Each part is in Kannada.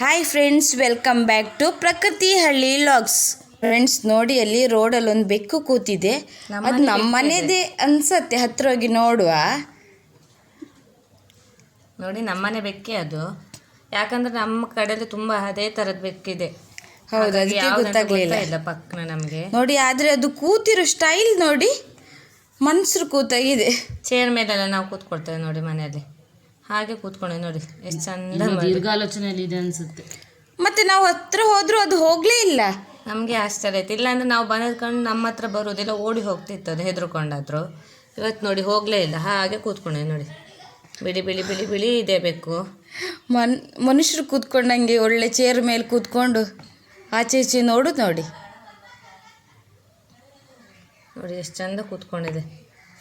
Hi friends welcome back to Prakruthi Halli logs friends ನೋಡಿ ಅಲ್ಲಿ ರೋಡಲ್ಲಿ ಒಂದು ಬೆಕ್ಕು ಕೂತಿದೆ. ಅದು ನಮ್ಮನೇದೇ ಮನೆದೇ ಅನ್ಸತ್ತೆ ಹತ್ರ ಹೋಗಿ ನೋಡುವ. ನೋಡಿ ನಮ್ಮನೆ ಬೆಕ್ಕೆ ಅದು. ಯಾಕಂದ್ರೆ ನಮ್ಮ ಕಡೆಯಲ್ಲಿ ತುಂಬಾ ಅದೇ ತರದ ಬೆಕ್ಕಿದೆ. ಹೌದು ಅದಕ್ಕೆ ಗೊತ್ತಾಗ್ಲಿಲ್ಲ. ಇಲ್ಲ ಪಕ್ಕನ ನಮಗೆ. ನೋಡಿ ಆದ್ರೆ ಅದು ಕೂತಿರೋ ಸ್ಟೈಲ್ ನೋಡಿ ಮನ್ಸರು ಕೂತಾಗಿದೆ. ಚೇರ್ ಮೇಲೆಲ್ಲ ನಾವು ಕೂತ್ಕೊಳ್ತೇವೆ ನೋಡಿ ಮನೆಯಲ್ಲಿ. ಹಾಗೆ ಕೂತ್ಕೊಂಡೆ ನೋಡಿ. ಎಷ್ಟು ಚಂದ ದೀರ್ಘಾಲೋಚನೆಯಲ್ಲಿ ಇದೆ ಅನ್ಸುತ್ತೆ. ಮತ್ತೆ ನಾವು ಹತ್ರ ಹೋದ್ರೂ ಅದು ಹೋಗ್ಲೇ ಇಲ್ಲ. ನಮಗೆ ಆಶ್ಚರ್ಯ ಆಯ್ತು. ಇಲ್ಲಾಂದ್ರೆ ನಾವು ಬಂದ್ಕೊಂಡು ನಮ್ಮ ಹತ್ರ ಬರೋದಿಲ್ಲ ಓಡಿ ಹೋಗ್ತಿತ್ತು ಅದು ಹೆದರ್ಕೊಂಡಾದ್ರು. ಇವತ್ತು ನೋಡಿ ಹೋಗಲೇ ಇಲ್ಲ. ಹಾಗೆ ಕೂತ್ಕೊಂಡೆ ನೋಡಿ. ಬಿಳಿ ಬಿಳಿ ಬಿಳಿ ಬಿಳಿ ಇದೇ ಬೇಕು ಮನ್ ಮನುಷ್ಯರು ಕೂತ್ಕೊಂಡಂಗೆ ಒಳ್ಳೆ ಚೇರ್ ಮೇಲೆ ಕೂತ್ಕೊಂಡು ಆಚೆ ಈಚೆ ನೋಡು ನೋಡಿ. ನೋಡಿ ಎಷ್ಟು ಚಂದ ಕೂತ್ಕೊಂಡಿದೆ.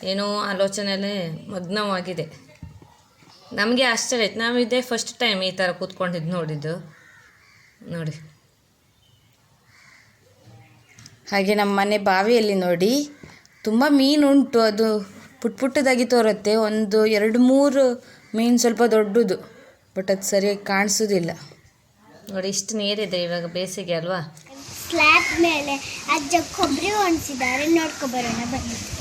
ಏನೋ ಆಲೋಚನೆಯಲ್ಲೇ ಮಗ್ನವಾಗಿದೆ. ನಮಗೆ ಆಶ್ಚರ್ಯ ಆಯ್ತು. ನಾವು ಇದೇ ಫಸ್ಟ್ ಟೈಮ್ ಈ ಥರ ಕೂತ್ಕೊಂಡಿದ್ದು ನೋಡಿದ್ದು. ನೋಡಿ. ಹಾಗೆ ನಮ್ಮ ಮನೆ ಬಾವಿಯಲ್ಲಿ ನೋಡಿ ತುಂಬ ಮೀನುಂಟು ಅದು ಪುಟ್ ಪುಟ್ಟದಾಗಿ ತೋರುತ್ತೆ. ಒಂದು ಎರಡು ಮೂರು ಮೀನು ಸ್ವಲ್ಪ ದೊಡ್ಡದು ಬಟ್ ಅದು ಸರಿಯಾಗಿ ಕಾಣಿಸೋದಿಲ್ಲ. ನೋಡಿ ಇಷ್ಟು ನೀರಿದೆ ಇವಾಗ ಬೇಸಿಗೆ ಅಲ್ವಾ? ಸ್ಲ್ಯಾಬ್ ಮೇಲೆ ಅಜ್ಜ ಕೊಬ್ಬರಿ ಒಣಸಿದ್ದಾರೆ. ನೋಡ್ಕೊ ಬರೋಣ ಬನ್ನಿ.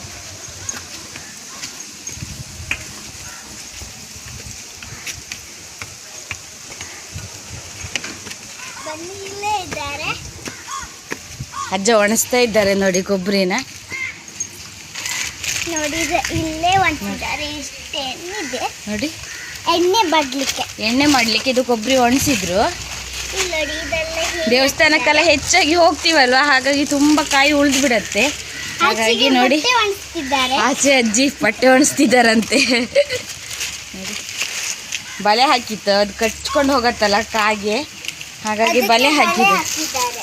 ಇದ್ದಾರೆ. ಅಜ್ಜ ಒಣಸ್ತಾ ಇದ್ದಾರೆ ನೋಡಿ ಕೊಬ್ಬರಿನ. ನೋಡಿ ಇದು ಇಲ್ಲೇ ಒಣಸಿದ್ದಾರೆ. ಇಷ್ಟು ಎಣ್ಣೆ ಇದೆ ನೋಡಿ. ಎಣ್ಣೆ ಬಡ್ಲಿಕ್ಕೆ ಎಣ್ಣೆ ಮಾಡಲಿಕ್ಕೆ ಇದು ಕೊಬ್ಬರಿ ಒಣಸಿದ್ರು. ದೇವಸ್ಥಾನಕ್ಕೆಲ್ಲ ಹೆಚ್ಚಾಗಿ ಹೋಗ್ತೀವಲ್ವಾ? ಹಾಗಾಗಿ ತುಂಬಾ ಕಾಯಿ ಉಳಿದು ಬಿಡತ್ತೆ ಹಾಗಾಗಿ ನೋಡಿ. ಆಚೆ ಅಜ್ಜಿ ಬಟ್ಟೆ ಒಣಸ್ತಿದಾರಂತೆ. ಬಲೆ ಹಾಕಿತ್ತು ಅದು ಕಚ್ಕೊಂಡು ಹೋಗತ್ತಲ್ಲ ಕಾಗೆ. ಹಾಗಾಗಿ ಬಲೆ ಹಾಕಿದೆ ಹಾಕಿದ್ದಾರೆ.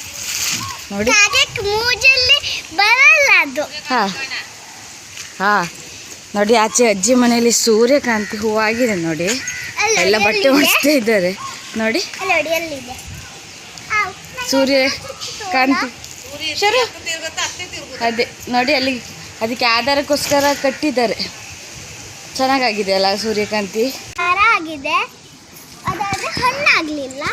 ನೋಡಿ. ಹಾಂ ಮೂಜಲ್ಲಿ ಬರಲ್ಲ ಅದು. ಹಾ. ಹಾ. ನೋಡಿ ಆಚೆ ಅಜ್ಜಿ ಮನೆಯಲ್ಲಿ ಸೂರ್ಯಕಾಂತಿ ಹೂವಾಗಿದೆ ನೋಡಿ. ಎಲ್ಲ ಬಟ್ಟೆ ಹೊಡಿಸ್ತಾ ಇದ್ದಾರೆ. ನೋಡಿ. ಸೂರ್ಯಕಾಂತಿ ಶರು. ಅದೇ ನೋಡಿ ಅಲ್ಲಿ ಅದಕ್ಕೆ ಆಧಾರಕ್ಕೋಸ್ಕರ ಕಟ್ಟಿದ್ದಾರೆ. ಚೆನ್ನಾಗಾಗಿದೆ ಅಲ್ಲ ಸೂರ್ಯಕಾಂತಿ? ಹಣ್ಣಾಗಲಿಲ್ಲ ಆಗಿದೆ. ಅದಾದ್ರೆ ಹಣ್ಣಾಗ್ಲಿಲ್ಲ.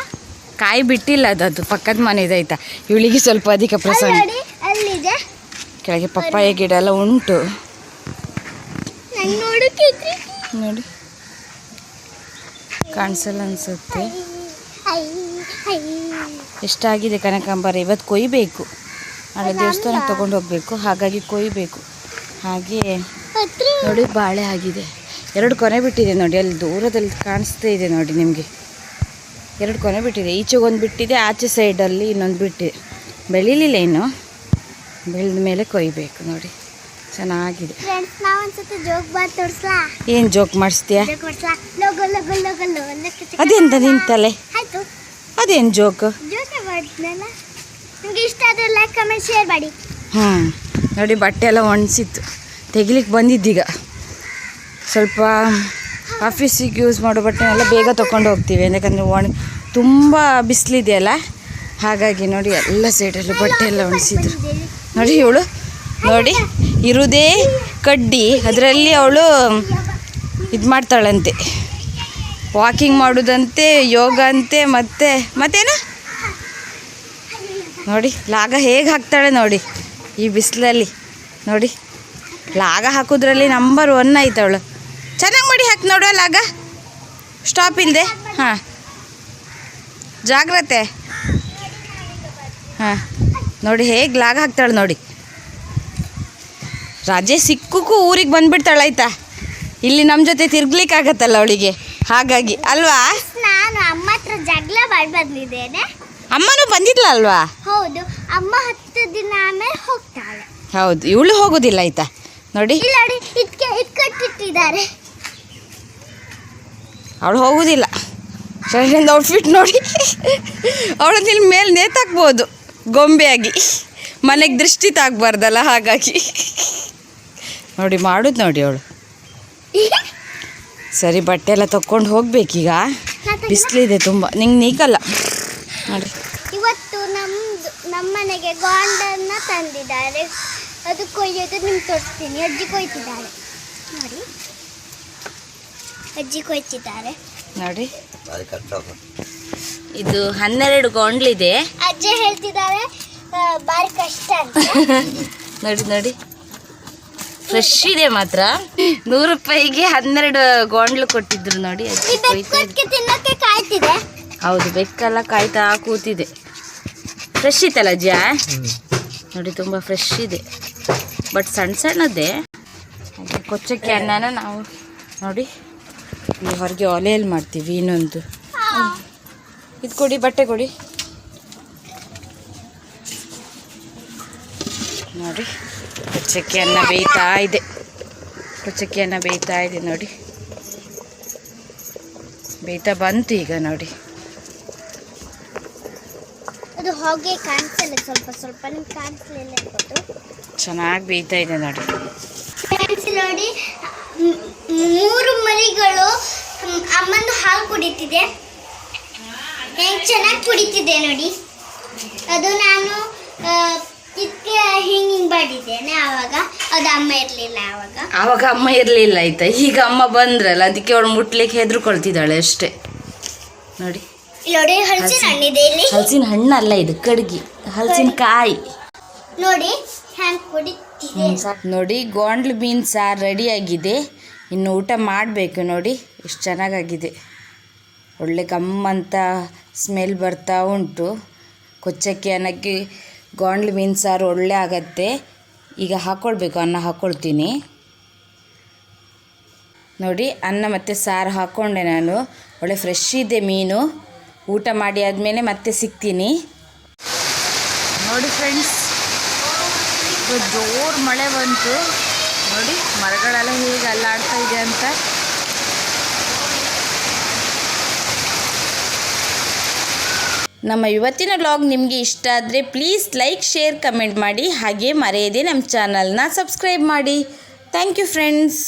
ಕಾಯಿ ಬಿಟ್ಟಿಲ್ಲ ಅದದು ಪಕ್ಕದ ಮನೆದೈತ ಇವಳಿಗೆ ಸ್ವಲ್ಪ ಅಧಿಕ ಪ್ರಸಾದ ಪ್ರಸಂಗ ಕೆಳಗೆ ಪಪ್ಪಾಯ ಗಿಡ ಎಲ್ಲ ಉಂಟು. ನೋಡಿ ಕಾಣಿಸಲ್ಲ ಅನ್ಸುತ್ತೆ. ಎಷ್ಟಾಗಿದೆ ಕನಕಾಂಬರ? ಇವತ್ತು ಕೊಯ್ಬೇಕು. ನಾಳೆ ದೇವಸ್ಥಾನಕ್ಕೆ ತಗೊಂಡು ಹೋಗಬೇಕು. ಹಾಗಾಗಿ ಕೊಯ್ಬೇಕು. ಹಾಗೆ ನೋಡಿ ಬಾಳೆ ಆಗಿದೆ. ಎರಡು ಕೊನೆ ಬಿಟ್ಟಿದೆ ನೋಡಿ ಅಲ್ಲಿ ದೂರದಲ್ಲಿ ಕಾಣಿಸ್ತಾ ಇದೆ ನೋಡಿ ನಿಮಗೆ. ಎರಡು ಕೊನೆ ಬಿಟ್ಟಿದೆ. ಈಚೆಗೆ ಒಂದು ಬಿಟ್ಟಿದೆ ಆಚೆ ಸೈಡಲ್ಲಿ ಇನ್ನೊಂದು ಬಿಟ್ಟಿದೆ ಬೆಳೀಲಿಲ್ಲ ಇನ್ನು. ಬೆಳೆದ ಮೇಲೆ ಕೊಯ್ಬೇಕು ನೋಡಿ. ಚೆನ್ನಾಗಿದೆ. ಏನು ಜೋಕ್ ಮಾಡಿಸ್ತೀಯಾ? ಅದೆಂತ ನಿಂತಲೆ ಅದೇನು ಜೋಕ್ ಹ್ಞೂ ನೋಡಿ ಬಟ್ಟೆ ಎಲ್ಲ ಒಣಸಿತ್ತು ತೆಗಿಲಿಕ್ಕೆ ಬಂದಿದ್ದೀಗ. ಸ್ವಲ್ಪ ಆಫೀಸಿಗೆ ಯೂಸ್ ಮಾಡೋ ಬಟ್ಟೆನೆಲ್ಲ ಬೇಗ ತೊಗೊಂಡು ಹೋಗ್ತೀವಿ. ಯಾಕಂದರೆ ಒಣ, ತುಂಬ ಬಿಸಿಲಿದೆಯಲ್ಲ? ಹಾಗಾಗಿ ನೋಡಿ ಎಲ್ಲ ಸೈಡಲ್ಲೂ ಬಟ್ಟೆ ಎಲ್ಲ ಒಣಸಿದ್ರು ನೋಡಿ ಇವಳು, ನೋಡಿ ಇರುವುದೇ ಕಡ್ಡಿ. ಅದರಲ್ಲಿ ಅವಳು ಇದು ಮಾಡ್ತಾಳಂತೆ. ವಾಕಿಂಗ್ ಮಾಡೋದಂತೆ, ಯೋಗ ಅಂತೆ, ಮತ್ತೆ, ಮತ್ತೇನು? ನೋಡಿ, ಲಾಗ ಹೇಗೆ ಹಾಕ್ತಾಳೆ ನೋಡಿ, ಈ ಬಿಸಿಲಲ್ಲಿ. ನೋಡಿ, ಲಾಗ ಹಾಕೋದ್ರಲ್ಲಿ ನಂಬರ್ ಒನ್ ಆಯ್ತವಳು. ಮಾಡಿ ಹಾಕಿ ನೋಡುವಲ್ಲ ಲಾಗ ಸ್ಟಾಪ್ ಇಲ್ಲದೆ ಹಾಂ. ಜಾಗ್ರತೆ. ಹಾಂ. ನೋಡಿ ಹೇಗೆ ಲಾಗ ಹಾಕ್ತಾಳೆ ನೋಡಿ. ರಾಜೆ ಸಿಕ್ಕಕ್ಕೂ ಊರಿಗೆ ಬಂದ್ಬಿಡ್ತಾಳೆ ಆಯ್ತಾ? ಇಲ್ಲಿ ನಮ್ಮ ಜೊತೆ ತಿರ್ಗ್ಲಿಕ್ಕಾಗತ್ತಲ್ಲ ಅವಳಿಗೆ. ಹಾಗಾಗಿ ಅಲ್ವಾ? ನಾನು ಅಮ್ಮ ಹತ್ರ ಜಗಳ ಮಾಡಿ ಬಂದಿದ್ದೇನೆ. ಅಮ್ಮನೂ ಬಂದಿದ್ಲ ಅಲ್ವಾ? ಹೌದು ಅಮ್ಮ ಹತ್ತು ದಿನ ಆಮೇಲೆ ಹೋಗ್ತಾಳೆ. ಹೌದು ಇವಳು ಹೋಗೋದಿಲ್ಲ ಆಯ್ತಾ? ನೋಡಿ. ನೋಡಿ ಇದಕ್ಕೆ ಇದು ಕಟ್ಟಿಟ್ಟಿದ್ದಾರೆ ಅವಳು ಹೋಗುದಿಲ್ಲ. ಶರಣಿಂದ ಔಟ್ಫಿಟ್ ನೋಡಿ. ಅವಳು ಇಲ್ಲಿ ಮೇಲೆ ನೇತಾಕ್ಬೋದು ಗೊಂಬೆಯಾಗಿ. ಮನೆಗೆ ದೃಷ್ಟಿ ತಾಗಬಾರ್ದಲ್ಲ, ಹಾಗಾಗಿ. ನೋಡಿ, ಮಾಡುದು ನೋಡಿ ಅವಳು. ಸರಿ, ಬಟ್ಟೆ ಎಲ್ಲ ತಕ್ಕೊಂಡು ಹೋಗ್ಬೇಕೀಗ ಬಿಸಿಲಿದೆ ತುಂಬ. ನಿಂಗೆ ನೀಕಲ್ಲ? ನೋಡಿ ಇವತ್ತು ನಮ್ದು ನಮ್ಮನೆಗೆ ಗಾಂಡನ್ನ ತಂದಿದ್ದಾರೆ. ಅದು ಕೊಯ್ಯೋದು ನಿಮ್ಗೆ ತೋರಿಸ್ತೀನಿ. ಅಜ್ಜಿ ಕೊಯ್ತಿದ್ದಾರೆ. ನೋಡಿ. ಅಜ್ಜಿ ಕೊಯ್ತಿದ್ದಾರೆ ನೋಡಿ. ಇದು ಹನ್ನೆರಡು ಗೊಂಡ್ಲಿದೆ. ಅಜ್ಜಿ ಹೇಳ್ತಿದ್ದಾರೆ ಬಾರಿ ಕಷ್ಟ ಅಂತ. ನೋಡಿ ನೋಡಿ. ಫ್ರೆಶ್ ಇದೆ ಮಾತ್ರ. ನೂರು ರೂಪಾಯಿಗೆ ಹನ್ನೆರಡು ಗೊಂಡ್ಲು ಕೊಟ್ಟಿದ್ರು ನೋಡಿ ಅಜ್ಜಿ ಕಾಯ್ತಿದೆ. ಹೌದು ಬೆಕ್ಕೆಲ್ಲ ಕಾಯ್ತಾ ಕೂತಿದೆ. ಫ್ರೆಶ್ ಇತ್ತಲ್ಲ ಅಜ್ಜ ನೋಡಿ ತುಂಬ ಫ್ರೆಶ್ ಇದೆ. ಬಟ್ ಸಣ್ಣ ಸಣ್ಣದೇ ಕೊಚ್ಚಕ್ಕೆ ಅನ್ನನ ನಾವು ನೋಡಿ. ಇಲ್ಲಿ ಹೊರಗೆ ಒಲೆಯಲ್ಲಿ ಮಾಡ್ತೀವಿ ಇನ್ನೊಂದು. ಇದು ಕೊಡಿ ಬಟ್ಟೆ ಕೊಡಿ. ನೋಡಿ ಕುಚ್ಚಕ್ಕಿಯನ್ನ ಬೇಯ್ತಾ ಇದೆ. ಕುಚ್ಚಕ್ಕಿಯನ್ನ ಬೇಯ್ತಾ ಇದೆ ನೋಡಿ. ಬೇಯ್ತಾ ಬಂತು ಈಗ ನೋಡಿ. ಅದು ಹೊಗೆ ಕಾಣಿಸಲ್ಲ ಸ್ವಲ್ಪ ಸ್ವಲ್ಪ ನಿಮ್ಗೆ ಕಾಣಿಸ್ಲಿಲ್ಲ ಅನ್ಬೋದು ಚೆನ್ನಾಗಿ ಬೇಯ್ತಾ ಇದೆ ನೋಡಿ. ನೋಡಿ. ಮೂರು ಮರಿಗಳು ಅಮ್ಮಂದು ಹಾಲು ಕುಡಿತಿದೆ. ಹೆಂಗೆ ಚೆನ್ನಾಗಿ ಕುಡಿತಿದೆ ನೋಡಿ. ಅದು ನಾನು ಇದಕ್ಕೆ ಹಿಂಗೆ ಹಿಂಗೆ ಮಾಡಿದ್ದೇನೆ ಆವಾಗ. ಅದು ಅಮ್ಮ ಇರಲಿಲ್ಲ ಆವಾಗ. ಆವಾಗ ಅಮ್ಮ ಇರಲಿಲ್ಲ ಆಯ್ತಾ? ಈಗ ಅಮ್ಮ ಬಂದ್ರಲ್ಲ ಅದಕ್ಕೆ ಅವಳು ಮುಟ್ಲಿಕ್ಕೆ ಹೆದರ್ಕೊಳ್ತಿದ್ದಾಳೆ ಅಷ್ಟೇ. ನೋಡಿ. ನೋಡಿ ಹಲಸಿನ ಹಣ್ಣಿದೆ ಇಲ್ಲಿ. ಹಲಸಿನ ಹಣ್ಣಲ್ಲ ಇದು ಕಡ್ಗಿ. ಹಲಸಿನ ಕಾಯಿ. ನೋಡಿ ಹ್ಯಾಂಗ್ ಕುಡಿತಿದೆ ನೋಡಿ, ಗೋಂಡ್ಲು ಸಾರ್ ಸಾರು ರೆಡಿಯಾಗಿದೆ. ಇನ್ನು ಊಟ ಮಾಡಬೇಕು ನೋಡಿ ಎಷ್ಟು ಚೆನ್ನಾಗಾಗಿದೆ. ಒಳ್ಳೆ ಗಮ್ಮಂತ ಸ್ಮೆಲ್ ಬರ್ತಾ ಉಂಟು. ಕೊಚ್ಚಕ್ಕಿ ಅನ್ನಕ್ಕೆ ಗೋಂಡ್ಲು ಮೀನು ಸಾರು ಒಳ್ಳೆ ಆಗತ್ತೆ. ಈಗ ಹಾಕ್ಕೊಳ್ಬೇಕು ಅನ್ನ ಹಾಕ್ಕೊಳ್ತೀನಿ ನೋಡಿ, ಅನ್ನ ಮತ್ತು ಸಾರು ಹಾಕ್ಕೊಂಡೆ ನಾನು. ಒಳ್ಳೆ ಫ್ರೆಶ್ ಇದೆ ಮೀನು. ಊಟ ಮಾಡಿ ಆದಮೇಲೆ ಮತ್ತೆ ಸಿಗ್ತೀನಿ. ನೋಡಿ ಫ್ರೆಂಡ್ಸ್ ಜೋರು ಮಳೆ ಬಂತು. ನೋಡಿ, ಮರಗಳೆಲ್ಲ ಹೇಗೆ ಅಲ್ಲಾಡ್ತಾ ಇದೆ ಅಂತ. ನಮ್ಮ ಇವತ್ತಿನ ವ್ಲಾಗ್ ನಿಮಗೆ ಇಷ್ಟ ಆದರೆ ಪ್ಲೀಸ್ ಲೈಕ್ ಶೇರ್ ಕಮೆಂಟ್ ಮಾಡಿ. ಹಾಗೆ ಮರೆಯದೆ ನಮ್ಮ ಚಾನಲ್ನ ಸಬ್ಸ್ಕ್ರೈಬ್ ಮಾಡಿ. Thank you friends